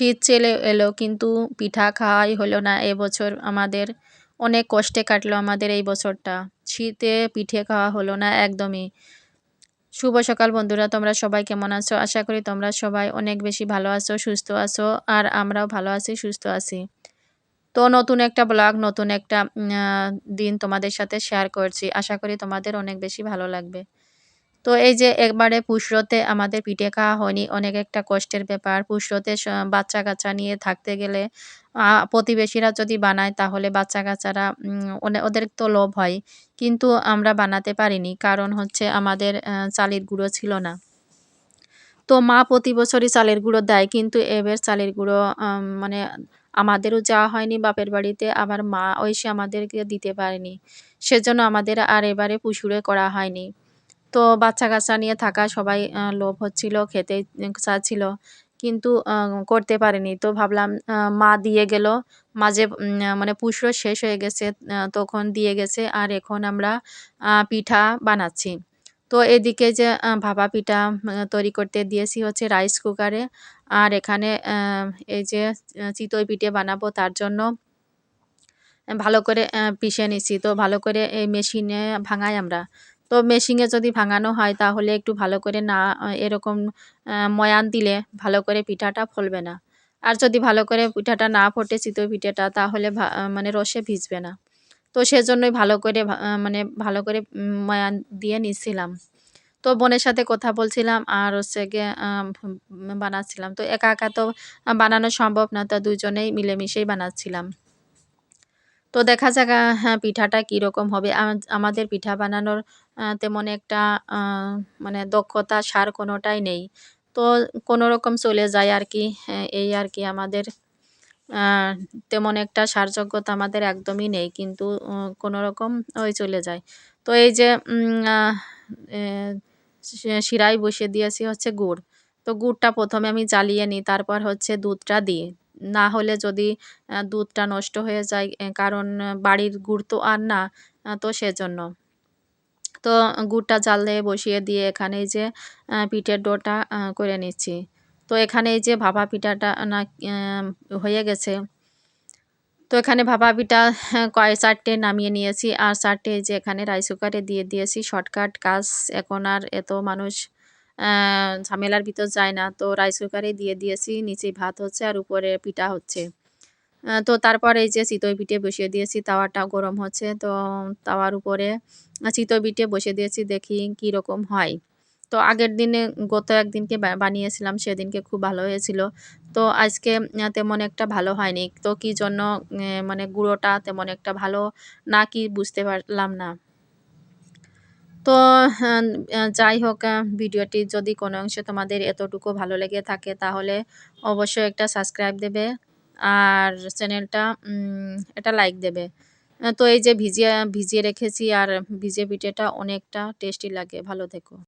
শীত চলে এলো, কিন্তু পিঠা খাওয়াই হলো না। এবছর আমাদের অনেক কষ্টে কাটলো আমাদের এই বছরটা। শীতে পিঠে খাওয়া হলো না একদমই। শুভ সকাল বন্ধুরা, তোমরা সবাই কেমন আছো? আশা করি তোমরা সবাই অনেক বেশি ভালো আছো, সুস্থ আছো, আর আমরাও ভালো আছি, সুস্থ আছি। তো নতুন একটা ব্লগ, নতুন একটা দিন তোমাদের সাথে শেয়ার করছি। আশা করি তোমাদের অনেক বেশি ভালো লাগবে। তো এই যে একবারে পুষরতে আমাদের পিঠে খাওয়া হয়নি, অনেক একটা কষ্টের ব্যাপার। পুষরতে বাচ্চা কাচ্চা নিয়ে থাকতে গেলে প্রতিবেশীরা যদি বানায় তাহলে বাচ্চা কাচ্চারা ওদের তো লোভ হয়, কিন্তু আমরা বানাতে পারিনি। কারণ হচ্ছে আমাদের চালের গুঁড়ো ছিল না। তো মা প্রতি বছরই চালের গুঁড়ো দেয়, কিন্তু এবার চালের গুঁড়ো মানে আমাদেরও যাওয়া হয়নি বাপের বাড়িতে, আবার মা ওইসে আমাদেরকে দিতে পারেনি। সেজন্য আমাদের আর এবারে পুষুরে করা হয়নি। তো বাচ্চা কাচ্চা নিয়ে থাকা সবাই লোভ হচ্ছিল, খেতে চাচ্ছিল, কিন্তু করতে পারেনি। তো ভাবলাম মা দিয়ে গেল। মাঝে মানে পুষরো শেষ হয়ে গেছে তখন দিয়ে গেছে। আর এখন আমরা পিঠা বানাচ্ছি। তো এদিকে যে ভাপা পিঠা তৈরি করতে দিয়েছি হচ্ছে রাইস কুকারে আর এখানে এই যে চিতই পিঠে বানাবো, তার জন্য, ভালো করে পিষে নিছি তো ভালো করে এই মেশিনে ভাঙাই আমরা। তো মেশিনে যদি ভাঙানো হয় তাহলে একটু ভালো করে না, এরকম ময়ান দিলে ভালো করে পিঠাটা ফলবে না। আর যদি ভালো করে পিঠাটা না ফোটে চিতই পিঠাটা, তাহলে মানে রসে ভিজবে না। তো সেজন্যই ভালো করে মানে ভালো করে ময়ান দিয়ে নিছিলাম। তো বোনের সাথে কথা বলছিলাম আর হচ্ছে গিয়ে বানাচ্ছিলাম। তো একা একা তো বানানো সম্ভব না, তো দুজনেই মিলেমিশেই বানাচ্ছিলাম। তো দেখা যাক হ্যাঁ পিঠাটা কীরকম হবে। আমাদের পিঠা বানানোর তেমন একটা মানে দক্ষতা, সার কোনোটাই নেই। তো কোনো রকম চলে যায় আর কি এই আর কি আমাদের। তেমন একটা সারযোগ্যতা আমাদের একদমই নেই, কিন্তু কোনো রকম ওই চলে যায়। তো এই যে শিরায় বসিয়ে দিয়েছি হচ্ছে গুড়। তো গুড়টা প্রথমে আমি জ্বালিয়ে নিই, তারপর হচ্ছে দুধটা দিই। না হলে যদি দুধটা নষ্ট হয়ে যায় কারণ বাড়ির গুড় তো আর না তো সেজন্য। তো গুড়টা জ্বালে বসিয়ে দিয়ে এখানে যে পিঠের ডোটা করে নিচ্ছি। তো এখানে এই যে ভাপা পিঠাটা না হয়ে গেছে। তো এখানে ভাপা পিঠা কয় চারটে নামিয়ে নিয়েছি। আর চারটে যে এখানে রাইস কুকারে দিয়ে দিয়েছি। শর্টকাট কাজ, এখন আর এত মানুষ ঝামেলার ভিতর যায় না। তো রাইস কুকারে দিয়ে দিয়েছি নিচে ভাত হচ্ছে আর উপরে পিঠা হচ্ছে। তো তারপর এই যে চিতই পিঠে বসিয়ে দিয়েছি, তাওয়াটা গরম হচ্ছে। তো তাওয়ার উপরে চিতই পিঠে বসিয়ে দিয়েছি, দেখি কি রকম হয়। তো আগের দিনে গত একদিনকে বানিয়েছিলাম, সেদিনকে খুব ভালো হয়েছিল। তো আজকে তেমন একটা ভালো হয়নি। তো কি জন্য মানে গুঁড়োটা তেমন একটা ভালো না কি বুঝতে পারলাম না। তো যাই হোক ভিডিওটি যদি কোনো অংশে তোমাদের এতটুকু ভালো লেগে থাকে তাহলে অবশ্যই একটা সাবস্ক্রাইব দেবে আর চ্যানেলটা এটা লাইক দেবে। তো এই যে ভিজিয়ে ভিজিয়ে রেখেছি আর ভিজিয়ে পিঠেটা অনেকটা টেস্টি লাগে। ভালো থেকো।